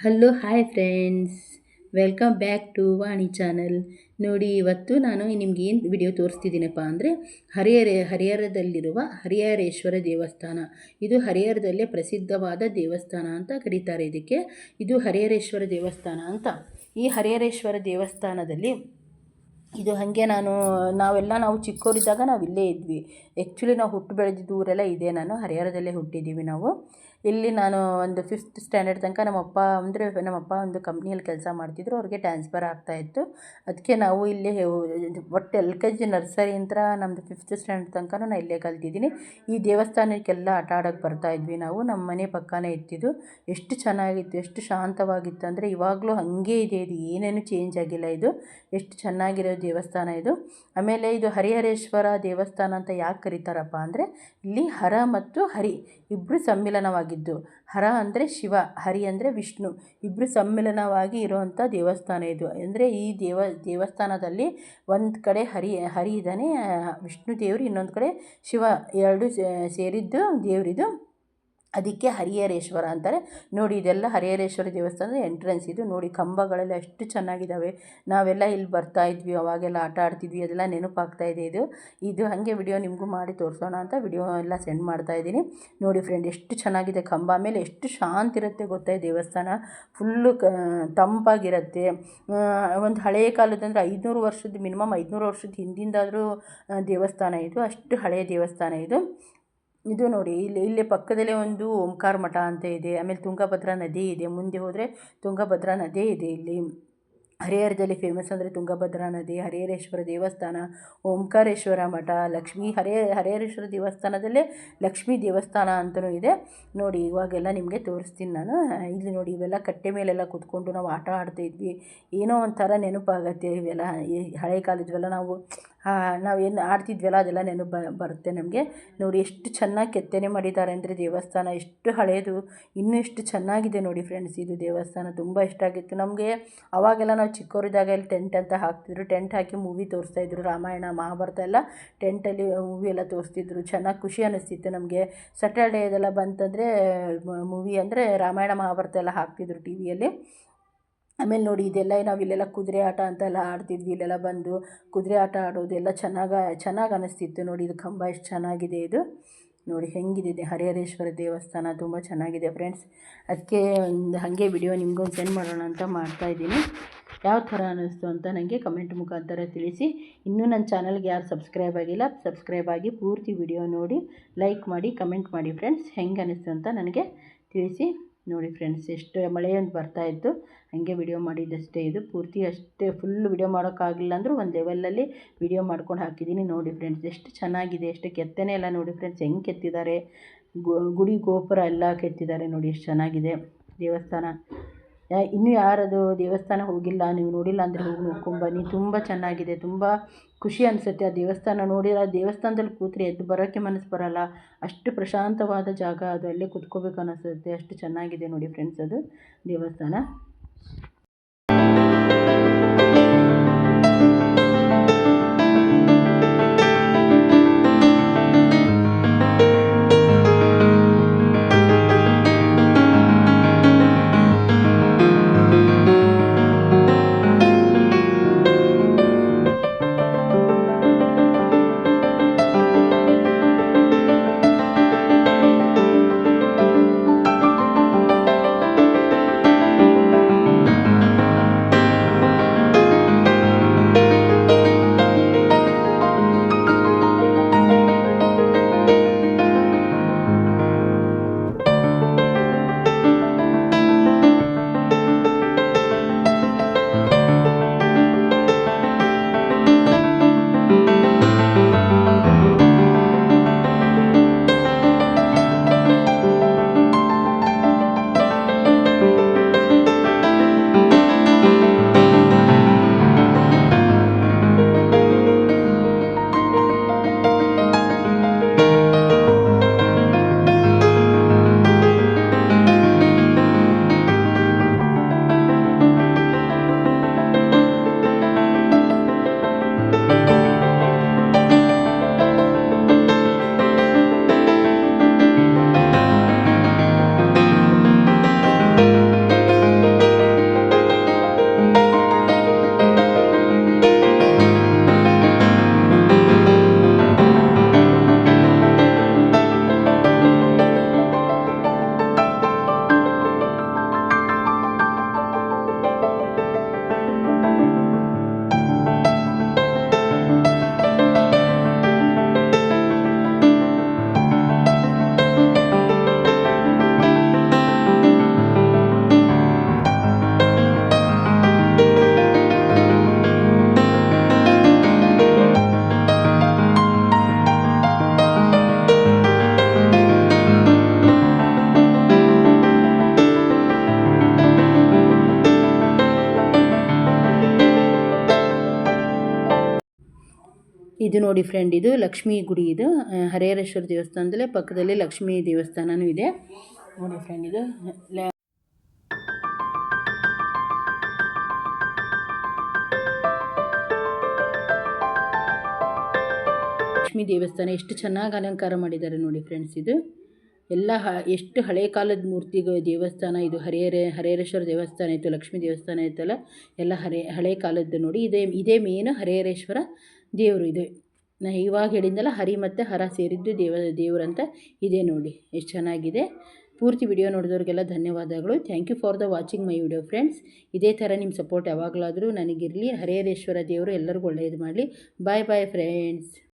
Hello, hi friends. Welcome back to Vani channel. ನೋಡಿ, ಇವತ್ತು ನಾನು ನಿಮ್ಗೆ ಏನು ವಿಡಿಯೋ ತೋರಿಸ್ತಿದ್ದೀನಪ್ಪ ಅಂದರೆ, ಹರಿಹರ, ಹರಿಹರದಲ್ಲಿರುವ ಹರಿಹರೇಶ್ವರ ದೇವಸ್ಥಾನ. ಇದು ಹರಿಹರದಲ್ಲೇ ಪ್ರಸಿದ್ಧವಾದ ದೇವಸ್ಥಾನ ಅಂತ ಕರೀತಾರೆ ಇದಕ್ಕೆ. ಇದು ಹರಿಹರೇಶ್ವರ ದೇವಸ್ಥಾನ ಅಂತ. ಈ ಹರಿಹರೇಶ್ವರ ದೇವಸ್ಥಾನದಲ್ಲಿ ಇದು ಹಾಗೆ ನಾನು, ನಾವೆಲ್ಲ ನಾವು ಚಿಕ್ಕವರಿದ್ದಾಗ ನಾವು ಇಲ್ಲೇ ಇದ್ವಿ. ಆ್ಯಕ್ಚುಲಿ ನಾವು ಹುಟ್ಟು ಬೆಳೆದಿದ್ದು ಊರೆಲ್ಲ ಇದೆ. ನಾನು ಹರಿಹರದಲ್ಲೇ ಹುಟ್ಟಿದ್ದೀವಿ ನಾವು. ಇಲ್ಲಿ ನಾನು ಒಂದು ಫಿಫ್ತ್ ಸ್ಟ್ಯಾಂಡರ್ಡ್ ತನಕ ನಮ್ಮಪ್ಪ ಅಂದರೆ ನಮ್ಮಪ್ಪ ಒಂದು ಕಂಪ್ನಿಯಲ್ಲಿ ಕೆಲಸ ಮಾಡ್ತಿದ್ರು. ಅವ್ರಿಗೆ ಟ್ರಾನ್ಸ್ಫರ್ ಆಗ್ತಾಯಿತ್ತು ಅದಕ್ಕೆ ನಾವು ಇಲ್ಲೇ ಒಟ್ಟು ಎಲ್ ಕೆ ಜಿ ನರ್ಸರಿ ಅಂತ ನಮ್ಮದು ಫಿಫ್ತ್ ಸ್ಟ್ಯಾಂಡರ್ಡ್ ತನಕ ನಾನು ಇಲ್ಲೇ ಕಲ್ತಿದ್ದೀನಿ. ಈ ದೇವಸ್ಥಾನಕ್ಕೆಲ್ಲ ಆಟ ಆಡೋಕ್ಕೆ ಬರ್ತಾಯಿದ್ವಿ ನಾವು. ನಮ್ಮ ಮನೆ ಪಕ್ಕನೇ ಇತ್ತಿದ್ದು ಎಷ್ಟು ಚೆನ್ನಾಗಿತ್ತು, ಎಷ್ಟು ಶಾಂತವಾಗಿತ್ತು ಅಂದರೆ ಇವಾಗಲೂ ಹಾಗೆ ಇದೆ. ಇದು ಏನೇನು ಚೇಂಜ್ ಆಗಿಲ್ಲ ಇದು. ಎಷ್ಟು ಚೆನ್ನಾಗಿರೋ ದೇವಸ್ಥಾನ ಇದು. ಆಮೇಲೆ ಇದು ಹರಿಹರೇಶ್ವರ ದೇವಸ್ಥಾನ ಅಂತ ಯಾಕೆ ಕರೀತಾರಪ್ಪ ಅಂದರೆ, ಇಲ್ಲಿ ಹರ ಮತ್ತು ಹರಿ ಇಬ್ಬರು ಸಮ್ಮಿಲನವಾಗಿದ್ದು. ಹರ ಅಂದರೆ ಶಿವ, ಹರಿ ಅಂದರೆ ವಿಷ್ಣು. ಇಬ್ಬರು ಸಮ್ಮಿಲನವಾಗಿ ಇರುವಂಥ ದೇವಸ್ಥಾನ ಇದು. ಅಂದರೆ ಈ ದೇವ, ದೇವಸ್ಥಾನದಲ್ಲಿ ಒಂದು ಕಡೆ ಹರಿ ಹರಿ ಇದ್ದಾನೆ, ವಿಷ್ಣು ದೇವರು, ಇನ್ನೊಂದು ಕಡೆ ಶಿವ ಎರಡು ಸೇರಿದ್ದು ದೇವರಿದು ಅದಕ್ಕೆ ಹರಿಹರೇಶ್ವರ ಅಂತಾರೆ. ನೋಡಿ, ಇದೆಲ್ಲ ಹರಿಹರೇಶ್ವರ ದೇವಸ್ಥಾನದ ಎಂಟ್ರೆನ್ಸ್ ಇದು. ನೋಡಿ, ಕಂಬಗಳೆಲ್ಲ ಎಷ್ಟು ಚೆನ್ನಾಗಿದ್ದಾವೆ. ನಾವೆಲ್ಲ ಇಲ್ಲಿ ಬರ್ತಾ ಇದ್ವಿ, ಅವಾಗೆಲ್ಲ ಆಟ ಆಡ್ತಿದ್ವಿ, ಅದೆಲ್ಲ ನೆನಪಾಗ್ತಾ ಇದೆ ಇದು. ಇದು ಹಾಗೆ ವಿಡಿಯೋ ನಿಮಗೂ ಮಾಡಿ ತೋರಿಸೋಣ ಅಂತ ವಿಡಿಯೋ ಎಲ್ಲ ಸೆಂಡ್ ಮಾಡ್ತಾ ಇದ್ದೀನಿ. ನೋಡಿ ಫ್ರೆಂಡ್ ಎಷ್ಟು ಚೆನ್ನಾಗಿದೆ ಕಂಬ. ಮೇಲೆ ಎಷ್ಟು ಶಾಂತಿ ಇರುತ್ತೆ ಗೊತ್ತಾ ದೇವಸ್ಥಾನ? ಫುಲ್ಲು ಕ, ತಂಪಾಗಿರುತ್ತೆ. ಒಂದು ಹಳೆಯ ಕಾಲದಂದರೆ ಐದುನೂರು ವರ್ಷದ ಮಿನಿಮಮ್ ಐದುನೂರು ವರ್ಷದ ಹಿಂದಿಂದಾದರೂ ದೇವಸ್ಥಾನ ಇದು. ಅಷ್ಟು ಹಳೆಯ ದೇವಸ್ಥಾನ ಇದು. ಇದು ನೋಡಿ, ಇಲ್ಲಿ ಇಲ್ಲಿ ಪಕ್ಕದಲ್ಲೇ ಒಂದು ಓಂಕಾರ ಮಠ ಅಂತ ಇದೆ. ಆಮೇಲೆ ತುಂಗಭದ್ರಾ ನದಿ ಇದೆ. ಮುಂದೆ ಹೋದರೆ ತುಂಗಭದ್ರಾ ನದಿ ಇದೆ ಇಲ್ಲಿ. ಹರಿಹರದಲ್ಲಿ ಫೇಮಸ್ ಅಂದರೆ ತುಂಗಭದ್ರಾ ನದಿ, ಹರಿಹರೇಶ್ವರ ದೇವಸ್ಥಾನ, ಓಂಕಾರೇಶ್ವರ ಮಠ, ಲಕ್ಷ್ಮೀ ಹರೇ, ಹರಿಹರೇಶ್ವರ ದೇವಸ್ಥಾನದಲ್ಲೇ ಲಕ್ಷ್ಮೀ ದೇವಸ್ಥಾನ ಅಂತಲೂ ಇದೆ. ನೋಡಿ, ಇವಾಗೆಲ್ಲ ನಿಮಗೆ ತೋರಿಸ್ತೀನಿ ನಾನು. ಇಲ್ಲಿ ನೋಡಿ, ಇವೆಲ್ಲ ಕಟ್ಟೆ ಮೇಲೆಲ್ಲ ಕೂತ್ಕೊಂಡು ನಾವು ಆಟ ಆಡ್ತಾಯಿದ್ವಿ ಏನೋ ಒಂಥರ ನೆನಪಾಗತ್ತೆ ಇವೆಲ್ಲ. ಈ ಹಳೆ ಕಾಲದ್ವೆಲ್ಲ ನಾವು ನಾವೇನು ಆಡ್ತಿದ್ವಲ್ಲ, ಅದೆಲ್ಲ ನೆನಪು ಬರುತ್ತೆ ನಮಗೆ. ನೋಡಿ ಎಷ್ಟು ಚೆನ್ನಾಗಿ ಕೆತ್ತನೆ ಮಾಡಿದ್ದಾರೆ ಅಂದರೆ ದೇವಸ್ಥಾನ ಎಷ್ಟು ಹಳೆಯದು ಇನ್ನೂ ಎಷ್ಟು ಚೆನ್ನಾಗಿದೆ ನೋಡಿ ಫ್ರೆಂಡ್ಸ್ ಇದು ದೇವಸ್ಥಾನ ತುಂಬ ಇಷ್ಟ ಆಗಿತ್ತು. ನಮಗೆ ಅವಾಗೆಲ್ಲ ನಾವು ಚಿಕ್ಕವರಿದ್ದಾಗ ಇಲ್ಲಿ ಟೆಂಟ್ ಅಂತ ಹಾಕ್ತಿದ್ರು ಟೆಂಟ್ ಹಾಕಿ ಮೂವಿ ತೋರಿಸ್ತಾ ಇದ್ರು, ರಾಮಾಯಣ, ಮಹಾಭಾರತ ಎಲ್ಲ ಟೆಂಟಲ್ಲಿ ಮೂವಿ ಎಲ್ಲ ತೋರಿಸ್ತಿದ್ರು. ಚೆನ್ನಾಗಿ ಖುಷಿ ಅನ್ನಿಸ್ತಿತ್ತು ನಮಗೆ. ಸ್ಯಾಟರ್ಡೇ ಇದೆಲ್ಲ ಬಂತಂದರೆ ಮೂವಿ ಅಂದರೆ ರಾಮಾಯಣ, ಮಹಾಭಾರತ ಎಲ್ಲ ಹಾಕ್ತಿದ್ರು ಟಿ ವಿಯಲ್ಲಿ ಆಮೇಲೆ ನೋಡಿ ಇದೆಲ್ಲ ನಾವು ಇಲ್ಲೆಲ್ಲ ಕುದುರೆ ಆಟ ಅಂತೆಲ್ಲ ಆಡ್ತಿದ್ವಿ, ಇಲ್ಲೆಲ್ಲ ಬಂದು ಕುದುರೆ ಆಟ ಆಡೋದೆಲ್ಲ ಚೆನ್ನಾಗಿ ಚೆನ್ನಾಗಿ ಅನ್ನಿಸ್ತಿತ್ತು ನೋಡಿ ಇದು ಕಂಬ ಎಷ್ಟು ಚೆನ್ನಾಗಿದೆ ಇದು. ನೋಡಿ ಹೆಂಗಿದೆ ಹರಿಹರೇಶ್ವರ ದೇವಸ್ಥಾನ ತುಂಬ ಚೆನ್ನಾಗಿದೆ ಫ್ರೆಂಡ್ಸ್. ಅದಕ್ಕೆ ಒಂದು ಹಾಗೆ ವಿಡಿಯೋ ನಿಮ್ಗೊಂದು ಸೆಂಡ್ ಮಾಡೋಣ ಅಂತ ಮಾಡ್ತಾಯಿದ್ದೀನಿ ಯಾವ ಥರ ಅನ್ನಿಸ್ತು ಅಂತ ನನಗೆ ಕಮೆಂಟ್ ಮುಖಾಂತರ ತಿಳಿಸಿ. ಇನ್ನೂ ನನ್ನ ಚಾನಲ್ಗೆ ಯಾರು ಸಬ್ಸ್ಕ್ರೈಬ್ ಆಗಿಲ್ಲ, ಸಬ್ಸ್ಕ್ರೈಬ್ ಆಗಿ ಪೂರ್ತಿ ವಿಡಿಯೋ ನೋಡಿ, ಲೈಕ್ ಮಾಡಿ, ಕಮೆಂಟ್ ಮಾಡಿ ಫ್ರೆಂಡ್ಸ್. ಹೆಂಗೆ ಅನ್ನಿಸ್ತು ಅಂತ ನನಗೆ ತಿಳಿಸಿ. ನೋಡಿ ಫ್ರೆಂಡ್ಸ್, ಎಷ್ಟು ಮಳೆ ಅಂತ ಬರ್ತಾಯಿತ್ತು ಹಾಗೆ ವಿಡಿಯೋ ಮಾಡಿದ್ದಷ್ಟೇ ಇದು. ಪೂರ್ತಿ ಅಷ್ಟೇ ಫುಲ್ ವಿಡಿಯೋ ಮಾಡೋಕ್ಕಾಗಿಲ್ಲ ಅಂದರೂ ಒಂದು ಲೆವೆಲಲ್ಲಿ ವಿಡಿಯೋ ಮಾಡ್ಕೊಂಡು ಹಾಕಿದ್ದೀನಿ ನೋಡಿ ಫ್ರೆಂಡ್ಸ್. ಎಷ್ಟು ಚೆನ್ನಾಗಿದೆ, ಎಷ್ಟು ಕೆತ್ತನೆ ಎಲ್ಲ ನೋಡಿ ಫ್ರೆಂಡ್ಸ್. ಹೆಂಗೆ ಕೆತ್ತಿದ್ದಾರೆ? ಗುಡಿ ಗೋಪುರ ಎಲ್ಲ ಕೆತ್ತಿದ್ದಾರೆ ನೋಡಿ, ಎಷ್ಟು ಚೆನ್ನಾಗಿದೆ ದೇವಸ್ಥಾನ. ಇನ್ನೂ ಯಾರದು ದೇವಸ್ಥಾನ ಹೋಗಿಲ್ಲ, ನೀವು ನೋಡಿಲ್ಲ ಅಂದರೆ ಹೋಗಿ ನೋಡ್ಕೊಂಬನ್ನಿ ತುಂಬ ಚೆನ್ನಾಗಿದೆ, ತುಂಬ ಖುಷಿ ಅನಿಸುತ್ತೆ ಆ ದೇವಸ್ಥಾನ ನೋಡಿ ಆ ದೇವಸ್ಥಾನದಲ್ಲಿ ಕೂತ್ರೆ ಎದ್ದು ಬರೋಕ್ಕೆ ಮನಸ್ಸು ಬರೋಲ್ಲ. ಅಷ್ಟು ಪ್ರಶಾಂತವಾದ ಜಾಗ ಅದು ಅಲ್ಲೇ ಕುತ್ಕೋಬೇಕು ಅನಿಸುತ್ತೆ. ಅಷ್ಟು ಚೆನ್ನಾಗಿದೆ ನೋಡಿ ಫ್ರೆಂಡ್ಸ್ ಅದು ದೇವಸ್ಥಾನ. ಇದು ನೋಡಿ ಫ್ರೆಂಡ್ ಇದು ಲಕ್ಷ್ಮೀ ಗುಡಿ ಇದು. ಹರಿಹರೇಶ್ವರ ದೇವಸ್ಥಾನದಲ್ಲೇ ಪಕ್ಕದಲ್ಲಿ ಲಕ್ಷ್ಮೀ ದೇವಸ್ಥಾನನೂ ಇದೆ. ನೋಡಿ ಫ್ರೆಂಡ್ ಇದು ಲಕ್ಷ್ಮೀ ದೇವಸ್ಥಾನ ಎಷ್ಟು ಚೆನ್ನಾಗಿ ಅಲಂಕಾರ ಮಾಡಿದ್ದಾರೆ ನೋಡಿ ಫ್ರೆಂಡ್ಸ್ ಇದು. ಎಲ್ಲ ಹ, ಎಷ್ಟು ಹಳೆ ಕಾಲದ ಮೂರ್ತಿಗಳು ದೇವಸ್ಥಾನ ಇದು. ಹರಿಹರ ಹರಿಹರೇಶ್ವರ ದೇವಸ್ಥಾನ ಇತ್ತು, ಲಕ್ಷ್ಮೀ ದೇವಸ್ಥಾನ ಇತ್ತಲ್ಲ. ಎಲ್ಲ ಹರೇ, ಹಳೆ ಕಾಲದ್ದು ನೋಡಿ. ಇದೇ ಇದೇ ಮೇನ್ ಹರಿಹರೇಶ್ವರ ದೇವರು ಇದು. ನಾ ಇವಾಗ ಹೇಳಿದ್ನಲ್ಲ, ಹರಿ ಮತ್ತು ಹರ ಸೇರಿದ್ದು ದೇವ, ದೇವರಂತ ಇದೆ ನೋಡಿ. ಎಷ್ಟು ಚೆನ್ನಾಗಿದೆ. ಪೂರ್ತಿ ವಿಡಿಯೋ ನೋಡಿದವ್ರಿಗೆಲ್ಲ ಧನ್ಯವಾದಗಳು. Thank you for the watching my video friends ಇದೇ ಥರ ನಿಮ್ಮ ಸಪೋರ್ಟ್ ಯಾವಾಗಲಾದರೂ ನನಗಿರಲಿ. ಹರೇರೇಶ್ವರ ದೇವರು ಎಲ್ಲರಿಗೂ ಒಳ್ಳೆಯದು ಮಾಡಲಿ. ಬಾಯ್ ಬಾಯ್ ಫ್ರೆಂಡ್ಸ್